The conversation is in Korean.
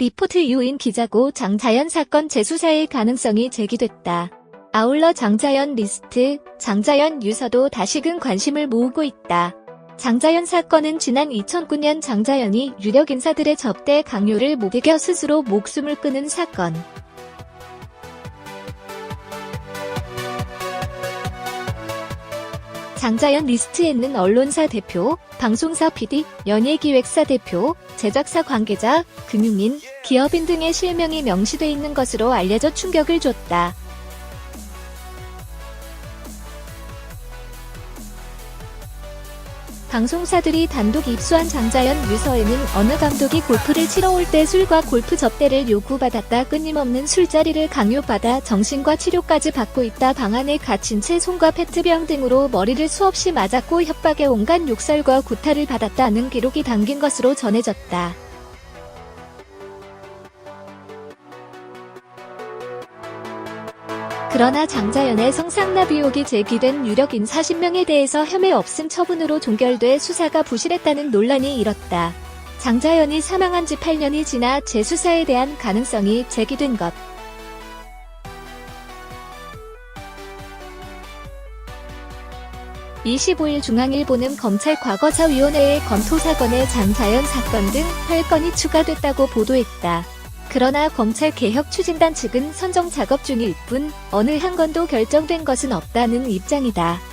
리포트 유인 기자고 장자연 사건 재수사의 가능성이 제기됐다. 아울러 장자연 리스트, 장자연 유서도 다시금 관심을 모으고 있다. 장자연 사건은 지난 2009년 장자연이 유력 인사들의 접대 강요를 못 이겨 스스로 목숨을 끊은 사건. 장자연 리스트에는 언론사 대표, 방송사 PD, 연예기획사 대표, 제작사 관계자, 금융인, 기업인 등의 실명이 명시돼 있는 것으로 알려져 충격을 줬다. 방송사들이 단독 입수한 장자연 유서에는 어느 감독이 골프를 치러 올 때 술과 골프 접대를 요구받았다 끊임없는 술자리를 강요받아 정신과 치료까지 받고 있다 방 안에 갇힌 채 손과 페트병 등으로 머리를 수없이 맞았고 협박에 온갖 욕설과 구타를 받았다는 기록이 담긴 것으로 전해졌다. 그러나 장자연의 성상납 의혹이 제기된 유력인 40명에 대해서 혐의 없음 처분으로 종결돼 수사가 부실했다는 논란이 일었다. 장자연이 사망한 지 8년이 지나 재수사에 대한 가능성이 제기된 것. (25일) 중앙일보는 검찰 과거사위원회의 검토 사건에 장자연 사건 등 8건이 추가됐다고 보도했다. 그러나 검찰 개혁 추진단 측은 선정 작업 중일 뿐 어느 한 건도 결정된 것은 없다는 입장이다.